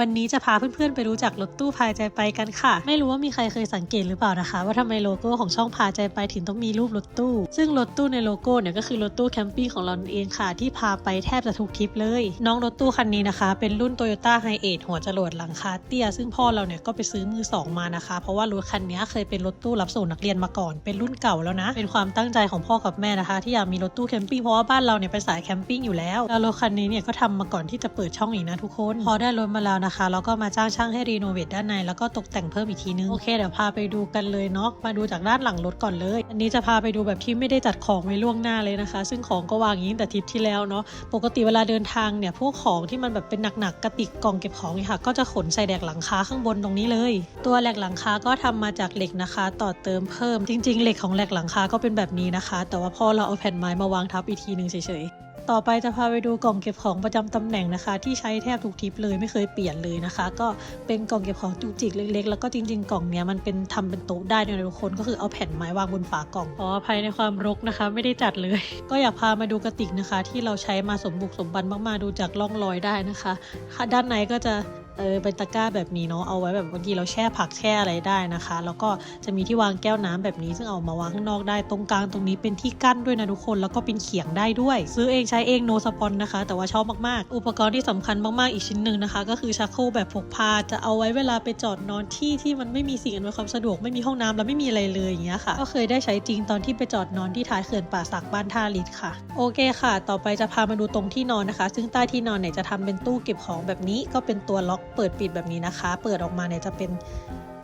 วันนี้จะพาเพื่อนๆไปรู้จักรถตู้พาใจไปกันค่ะ ไม่รู้ว่ามีใครเคยสังเกตหรือเปล่านะคะ ว่าทำไมโลโก้ของช่องพาใจไปถึงต้องมีรูปรถตู้ ซึ่งรถตู้ในโลโก้เนี่ยก็คือรถตู้แคมปิ้งของเราเองค่ะ ที่พาไปแทบจะทุกทริปเลย น้องรถตู้คันนี้นะคะ เป็นรุ่น Toyota h i เอ e หัวจรวดหลังคาเตี้ย ซึ่งพ่อเราเนี่ยก็ไปซื้อมือสองมานะคะ เพราะว่ารถคันนี้เคยเป็นรถตู้รับส่งนักเรียนมาก่อน เป็นรุ่นเก่าแล้วนะ เป็นความตั้งใจของพ่อกับแม่นะคะ ที่อยากมีรถตู้แคมปิ้งเพราะว่าบ้านเราเนี่ยเป็นสายแคมปิ้งอยู่แล้วแล้วรถคันนี้เนี่ยก็ทำมาก่อนที่จะเปิดช่องอีกนะทุกคนพอได้รถมาแล้วนะคะเราก็มาจ้างช่างให้รีโนเวทด้านในแล้วก็ตกแต่งเพิ่มอีกทีนึง โอเคเดี๋ยวพาไปดูกันเลยเนาะมาดูจากด้านหลังรถก่อนเลย อันนี้จะพาไปดูแบบที่ไม่ได้จัดของไว้ล่วงหน้าเลยนะคะ ซึ่งของก็วางอย่างนี้แต่ทริปที่แล้วเนาะปกติเวลาเดินทางเนี่ยพวกของที่มันแบบเป็นหนักๆกระติกกล่องเก็บของเนี่ยค่ะ ก็จะขนใส่แดกหลังคาข้างบนตรงนี้เลย ตัวแหลกหลังคาก็ทำมาจากเหล็กนะคะ ต่อเติมเพิ่มจริง ๆ เหล็กของแหลกหลังคาก็เป็นแบบนี้นะคะ แต่ว่าพอเราเอาแผ่นไม้มาวางทับอีกทีหนึ่งเฉยๆ ต่อไปจะพาไปดูกล่องเก็บของประจำตำแหน่งนะคะ ที่ใช้แทบทุกทริปเลยไม่เคยเปลี่ยนเลยนะคะ ก็เป็นกล่องเก็บของจุกจิกเล็กๆ แล้วก็จริง ๆ กล่องเนี้ยมันเป็นทำเป็นโต๊ะได้ด้วยนะทุกคนก็คือเอาแผ่นไม้วางบนฝากล่องขออภัยในความรกนะคะ ไม่ได้จัดเลย ก็อยากพามาดูกระติกนะคะ ที่เราใช้มาสมบุกสมบันมากๆดูจากร่องรอยได้นะคะค่ะด้านในก็จะ เออเป็นตะกร้าแบบนี้เนาะเอาไว้แบบบางทีเราแช่ผักแช่อะไรได้นะคะ แล้วก็จะมีที่วางแก้วน้ำแบบนี้ ซึ่งเอามาวางข้างนอกได้ตรงกลางตรงนี้เป็นที่กั้นด้วยนะทุกคนแล้วก็เป็นเขียงได้ด้วย ซื้อเองใช้เองโนสปอนนะคะ แต่ว่าชอบมากๆ อุปกรณ์ที่สำคัญมากๆอีกชิ้นหนึ่งนะคะ ก็คือชักโครกแบบพกพาจะเอาไว้เวลาไปจอดนอนที่ที่มันไม่มีสิ่งอำนวยความสะดวกไม่มีห้องน้ำแล้วไม่มีอะไรเลยอย่างเงี้ยค่ะ ก็เคยได้ใช้จริงตอนที่ไปจอดนอนที่ท้ายเขื่อนป่าสักบ้านท่าลิดค่ะ โอเคค่ะ ต่อไปจะพามาดูตรงที่นอนนะคะ ซึ่งใต้ที่นอนเนี่ยจะทำเป็นตู้เก็บของแบบนี้ก็เป็นตัวล็อกเปิดปิดแบบนี้นะคะ เปิดออกมาเนี่ยจะเป็น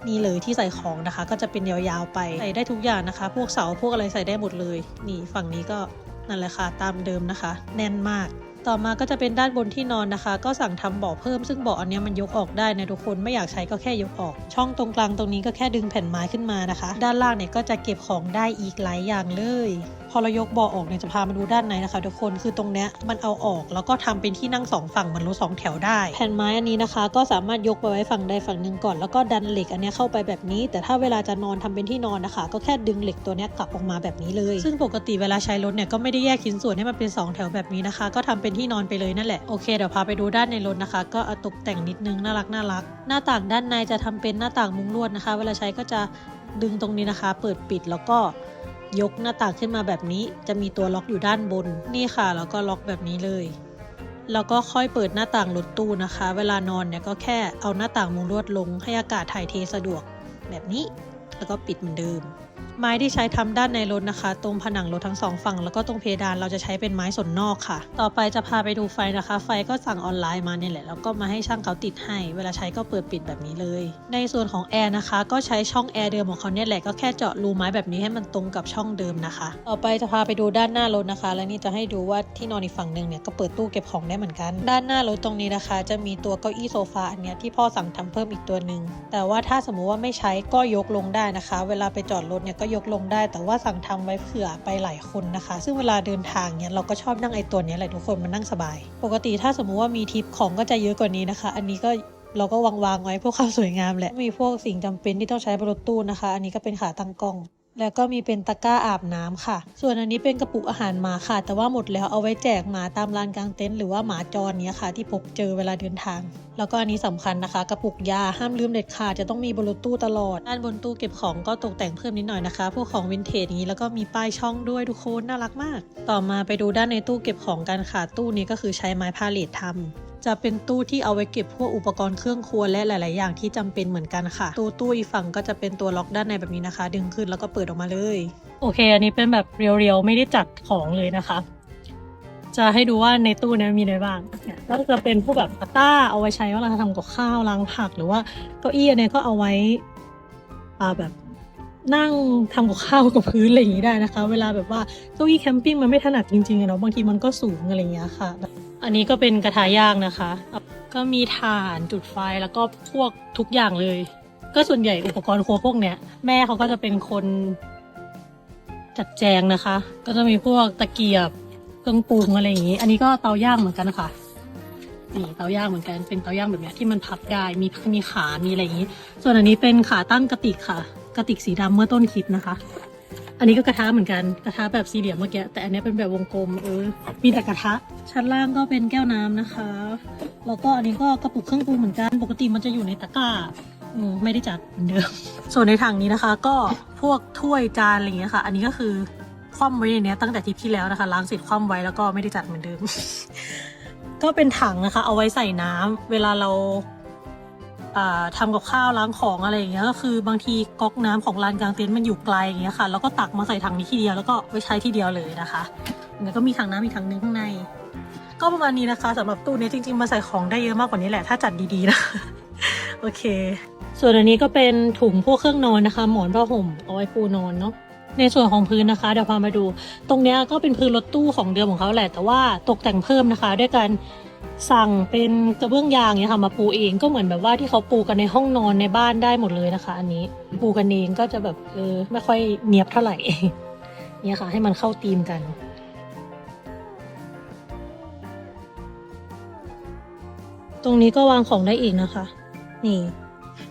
นี่เลยที่ใส่ของนะคะ ก็จะเป็นยาวๆไปใส่ได้ทุกอย่างนะคะ พวกเสาพวกอะไรใส่ได้หมดเลย นี่ฝั่งนี้ก็นั่นแหละค่ะตามเดิมนะคะ แน่นมาก ต่อมาก็จะเป็นด้านบนที่นอนนะคะ ก็สั่งทำเบาะเพิ่มซึ่งเบาะอันนี้มันยกออกได้นะทุกคนไม่อยากใช้ก็แค่ยกออก ช่องตรงกลางตรงนี้ก็แค่ดึงแผ่นไม้ขึ้นมานะคะ ด้านล่างเนี่ยก็จะเก็บของได้อีกหลายอย่างเลย พอเรายกเบาะออกเนี่ยจะพามาดูด้านในนะคะทุกคนคือตรงเนี้ยมันเอาออกแล้วก็ทำเป็นที่นั่งสองฝั่งเหมือนรถสองแถวได้ แผ่นไม้อันนี้นะคะ ก็สามารถยกไปไว้ฝั่งใดฝั่งหนึ่งก่อน แล้วก็ดันเหล็กอันเนี้ยเข้าไปแบบนี้ แต่ถ้าเวลาจะนอนทำเป็นที่นอนนะคะ ก็แค่ดึงเหล็กตัวเนี้ยกลับออกมาแบบนี้เลย ซึ่งปกติเวลาใช้รถเนี่ยก็ไม่ได้แยกชิ้นส่วนให้มันเป็นสองแถวแบบนี้นะคะ ก็ทำเป็นที่นอนไปเลยนั่นแหละโอเคเดี๋ยวพาไปดูด้านในรถนะคะ ก็ตกแต่งนิดนึงน่ารักน่ารัก หน้าต่างด้านในจะทำเป็นหน้าต่างมุ้งลวดนะคะ เวลาใช้ก็จะดึงตรงนี้นะคะ เปิดปิดแล้วก็ ยกหน้าต่างขึ้นมาแบบนี้ จะมีตัวล็อกอยู่ด้านบน นี่ค่ะ แล้วก็ล็อกแบบนี้เลย แล้วก็ค่อยเปิดหน้าต่างรถตู้นะคะ เวลานอนเนี่ยก็แค่เอาหน้าต่างมุงลวดลงให้อากาศถ่ายเทสะดวก แบบนี้ แล้วก็ปิดเหมือนเดิม ไม้ที่ใช้ทำด้านในรถนะคะ ตรงผนังรถทั้งสองฝั่งแล้วก็ตรงเพดานเราจะใช้เป็นไม้สนนอกค่ะ ต่อไปจะพาไปดูไฟนะคะ ไฟก็สั่งออนไลน์มาเนี่ยแหละแล้วก็มาให้ช่างเขาติดให้ เวลาใช้ก็เปิดปิดแบบนี้เลย ในส่วนของแอร์นะคะ ก็ใช้ช่องแอร์เดิมของเขาเนี่ยแหละก็แค่เจาะรูไม้แบบนี้ให้มันตรงกับช่องเดิมนะคะ ต่อไปจะพาไปดูด้านหน้ารถนะคะ และนี่จะให้ดูว่าที่นอนอีกฝั่งหนึ่งเนี่ยก็เปิดตู้เก็บของได้เหมือนกัน ด้านหน้ารถตรงนี้นะคะ จะมีตัวเก้าอี้โซฟาอันเนี้ยที่พ่อสั่งทำเพิ่มอีกตัวหนึ่งแต่ว่าถ้าสมมุติว่าไม่ใช้ก็ยกลงได้นะคะ เวลาไปจอดรถเนี่ยก็ยกลงได้ แต่ว่าสั่งทำไว้เผื่อไปหลายคนนะคะ ซึ่งเวลาเดินทางเนี่ยเราก็ชอบนั่งไอตัวนี้แหละทุกคนมันนั่งสบาย ปกติถ้าสมมุติว่ามีทิปของก็จะเยอะกว่านี้นะคะ อันนี้ก็เราก็วางวางๆไว้เพื่อความสวยงามแหละมีพวกสิ่งจำเป็นที่ต้องใช้บนรถตู้นะคะ อันนี้ก็เป็นขาตั้งกล้อง แล้วก็มีเป็นตะกร้าอาบน้ำค่ะ ส่วนอันนี้เป็นกระปุกอาหารหมาค่ะ แต่ว่าหมดแล้วเอาไว้แจกหมาตามลานกลางเต็นท์หรือว่าหมาจรเนี้ยค่ะ ที่พบเจอเวลาเดินทาง แล้วก็อันนี้สำคัญนะคะ กระปุกยาห้ามลืมเด็ดขาดจะต้องมีบนรถตู้ตลอด ด้านบนตู้เก็บของก็ตกแต่งเพิ่มนิดหน่อยนะคะ พวกของวินเทจนี้แล้วก็มีป้ายช่องด้วยทุกคนน่ารักมาก ต่อมาไปดูด้านในตู้เก็บของกันค่ะตู้นี้ก็คือใช้ไม้พาเลททำ จะเป็นตู้ที่เอาไว้เก็บพวกอุปกรณ์เครื่องครัวและหลาย ๆ อย่างที่จำเป็นเหมือนกันค่ะตู้ตู้อีกฝั่งก็จะเป็นตัวล็อกด้านในแบบนี้นะคะ ดึงขึ้นแล้วก็เปิดออกมาเลย โอเค อันนี้เป็นแบบเรียว ๆ ไม่ได้จัดของเลยนะคะ จะให้ดูว่าในตู้เนี้มีอะไรบ้าง ก็จะเป็นพวกแบบตะกร้าเอาไว้ใช้เวลาทำกับข้าวล้างผักหรือว่าเก้าอี้อันเนี้ยก็เอาไว้อ่าแบบนั่งทำกับข้าวกับพื้นอะไรอย่างนี้ได้นะคะ เวลาแบบว่าเก้าอี้แคมปิ้งมันไม่ถนัดจริงๆอะเนาะบางทีมันก็สูงอะไรอย่างเงี้ยค่ะ อันนี้ก็เป็นกระทะย่างนะคะ ก็มีถ่านจุดไฟแล้วก็พวกทุกอย่างเลย ก็ส่วนใหญ่อุปกรณ์ครัวพวกเนี้ยแม่เขาก็จะเป็นคนจัดแจงนะคะ ก็จะมีพวกตะเกียบเครื่องปรุงอะไรอย่างนี้ อันนี้ก็เตาย่างเหมือนกันนะคะนี่เตาย่างเหมือนกันเป็นเตาย่างแบบเนี้ยที่มันพับได้มีมีขามีอะไรอย่างนี้ ส่วนอันนี้เป็นขาตั้งกระติกค่ะ กระติกสีดำเมื่อต้นคลิปนะคะ อันนี้ก็กระทะเหมือนกันกระทะแบบสี่เหลี่ยมเมื่อกี้แต่อันนี้เป็นแบบวงกลมเออมีแต่กระทะ ชั้นล่างก็เป็นแก้วน้ำนะคะแล้วก็อันนี้ก็กระปุกเครื่องปรุงเหมือนกัน ปกติมันจะอยู่ในตะกร้าอืมไม่ได้จัดเหมือนเดิม ส่วนในถังนี้นะคะ ก็พวกถ้วยจานอะไรอย่างเงี้ยค่ะ อันนี้ก็คือคว่ำไว้ในเนี้ยตั้งแต่ทริปที่แล้วนะคะล้างเสร็จคว่ำไว้แล้วก็ไม่ได้จัดเหมือนเดิม ก็เป็นถังนะคะ เอาไว้ใส่น้ำเวลาเรา อ่าทำกับข้าวล้างของอะไรอย่างเงี้ยก็คือบางทีก๊อกน้ำของลานกลางเต็นท์มันอยู่ไกลอย่างเงี้ยค่ะแล้วก็ตักมาใส่ถังนี้ทีเดียวแล้วก็ไว้ใช้ทีเดียวเลยนะคะแล้วก็มีถังน้ำอีกถังนึงข้างใน ก็ประมาณนี้นะคะสำหรับตู้นี้จริงๆมาใส่ของได้เยอะมากกว่านี้แหละถ้าจัดดีๆนะโอเค ส่วนอันนี้ก็เป็นถุงพวกเครื่องนอนนะคะ หมอนผ้าห่มเอาไว้ปูนอนเนาะในส่วนของพื้นนะคะเดี๋ยวพามาดู ตรงเนี้ยก็เป็นพื้นรถตู้ของเดิมของเขาแหละแต่ว่าตกแต่งเพิ่มนะคะ ด้วยการ สั่งเป็นกระเบื้องยางเนี่ยค่ะมาปูเองก็เหมือนแบบว่าที่เขาปูกันในห้องนอนในบ้านได้หมดเลยนะคะ อันนี้ปูกันเองก็จะแบบเออไม่ค่อยเนียบเท่าไหร่เนี่ยค่ะ ให้มันเข้าธีมกันตรงนี้ก็วางของได้อีกนะคะ นี่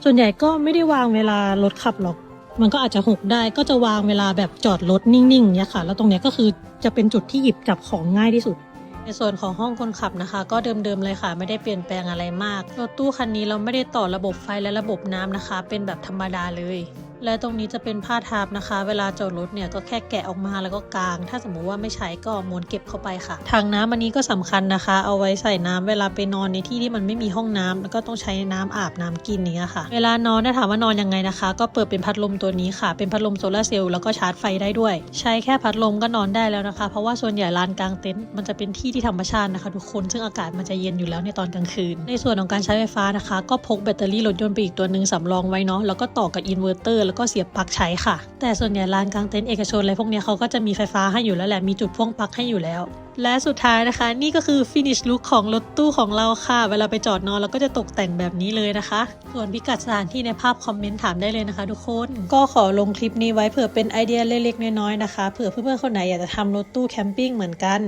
ส่วนใหญ่ก็ไม่ได้วางเวลารถขับหรอก มันก็อาจจะหกได้ก็จะวางเวลาแบบจอดรถนิ่งๆเนี่ยค่ะ แล้วตรงเนี้ยก็คือจะเป็นจุดที่หยิบจับของง่ายที่สุด ในส่วนของห้องคนขับนะคะ ก็เดิมๆเลยค่ะ ไม่ได้เปลี่ยนแปลงอะไรมากรถตู้คันนี้เราไม่ได้ต่อระบบไฟและระบบน้ำนะคะ เป็นแบบธรรมดาเลย และตรงนี้จะเป็นผ้าทาบนะคะ เวลาจอดรถเนี่ยก็แค่แกะออกมาแล้วก็กาง ถ้าสมมุติว่าไม่ใช้ก็ม้วนเก็บเข้าไปค่ะถังน้ำอันนี้ก็สำคัญนะคะ เอาไว้ใส่น้ำเวลาไปนอนในที่ที่มันไม่มีห้องน้ำแล้วก็ต้องใช้น้ำอาบน้ำกินเนี้ยค่ะ เวลานอนถ้าถามว่านอนยังไงนะคะ ก็เปิดเป็นพัดลมตัวนี้ค่ะ เป็นพัดลมโซลาร์เซลล์แล้วก็ชาร์จไฟได้ด้วย ใช้แค่พัดลมก็นอนได้แล้วนะคะ เพราะว่าส่วนใหญ่ลานกลางเต็นท์มันจะเป็นที่ที่ธรรมชาตินะคะทุกคนซึ่งอากาศมันจะเย็นอยู่แล้วในตอนกลางคืน ในส่วนของการใช้ไฟฟ้านะคะ ก็พกแบตเตอรี่รถยนต์ไปอีกตัวหนึ่งสำรองไว้เนาะแล้วก็ต่อกับอินเวอร์เตอร์แล้วก็เสียบปลั๊กใช้ค่ะ แต่ส่วนใหญ่ลานกลางเต็นท์เอกชนอะไรพวกเนี้ยเขาก็จะมีไฟฟ้าให้อยู่แล้วแหละมีจุดพ่วงปลั๊กให้อยู่แล้ว และสุดท้ายนะคะ นี่ก็คือ finish look ของรถตู้ของเราค่ะ เวลาไปจอดนอนเราก็จะตกแต่งแบบนี้เลยนะคะ ส่วนพิกัดสถานที่ในภาพคอมเมนต์ถามได้เลยนะคะ ทุกคน ก็ขอลงคลิปนี้ไว้เผื่อเป็นไอเดียเล็กๆน้อยๆนะคะ เผื่อเพื่อนๆคนไหนอยากจะทำรถตู้แคมปิ้งเหมือนกัน